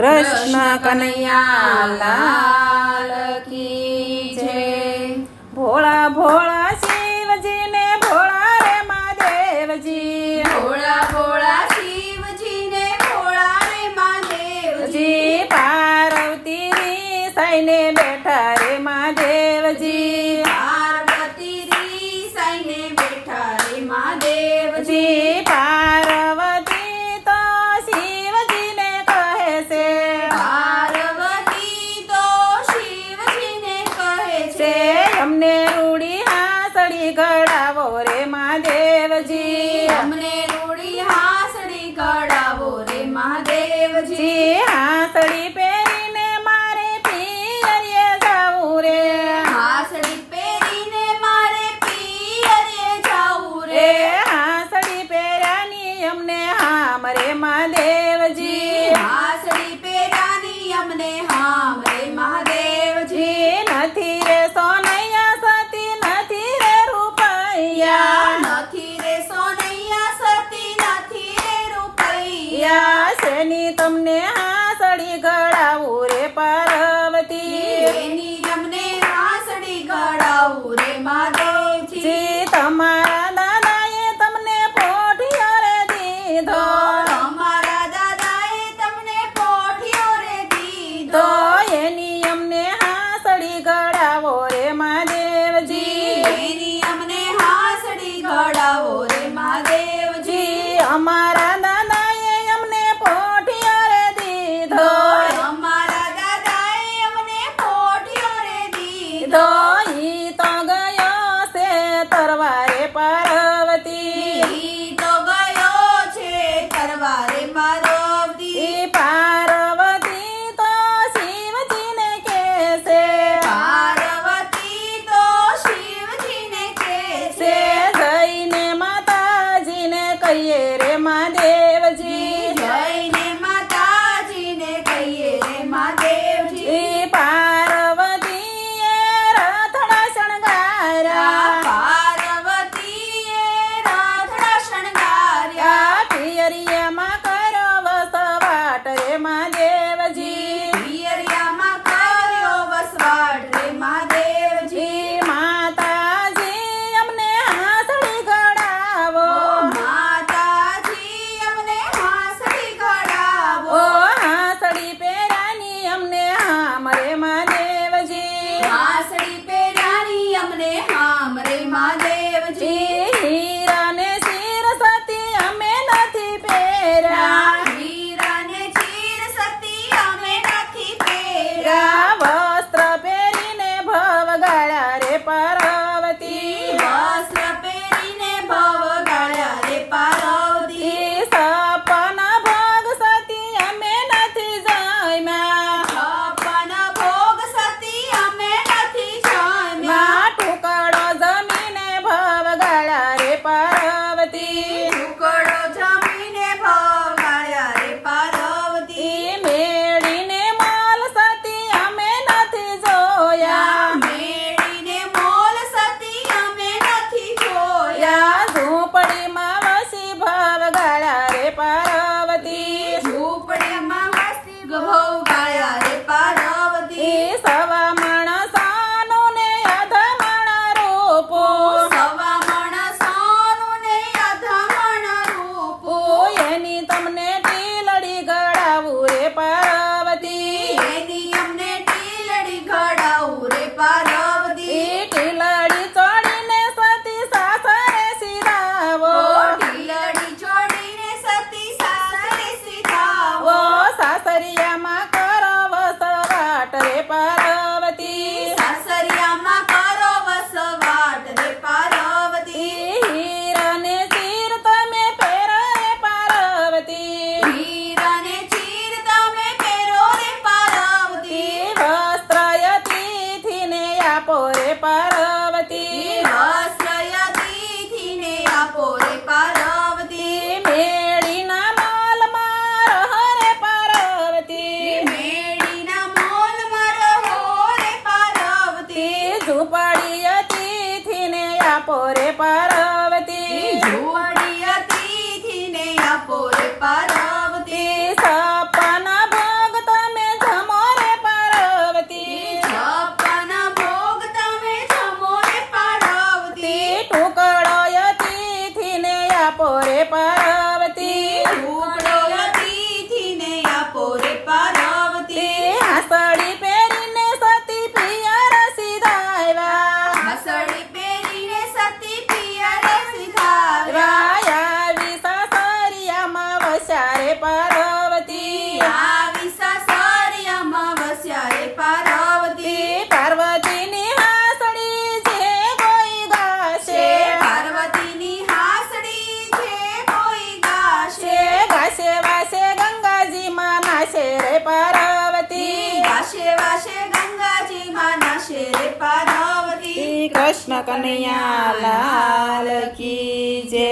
કૃષ્ણ કનૈયા લાલ કી જય. ભોળા ભોળા શિવજી ને ભોળા રે મહાદેવજી ભોળા ભોળા શિવજી ને ભોળા રે મહાદેવજી પાર્વતી રી સાઈને બેઠા રે મહાદેવજી પાર્વતી રી સાઈને બેઠા રે મહાદેવજી અમને રૂડી હાસડી કડાવો રે મહાદેવજી. હાસડી પહેરીને મારે પિયરે જાવું રે. હાસડી પહેરીને મારે પિયરે જાવું રે. હાસડી પહેરાની અમને હા મરે મહાદેવજી. હાસડી પહેરાની અમને હા અપોરે પાર્વતી. જુવાડી અતિથિ ને અપોરે પાર્વતી. વાશે વાશે ગંગાજી માના કૃષ્ણ કનૈયા લાલ કી જય.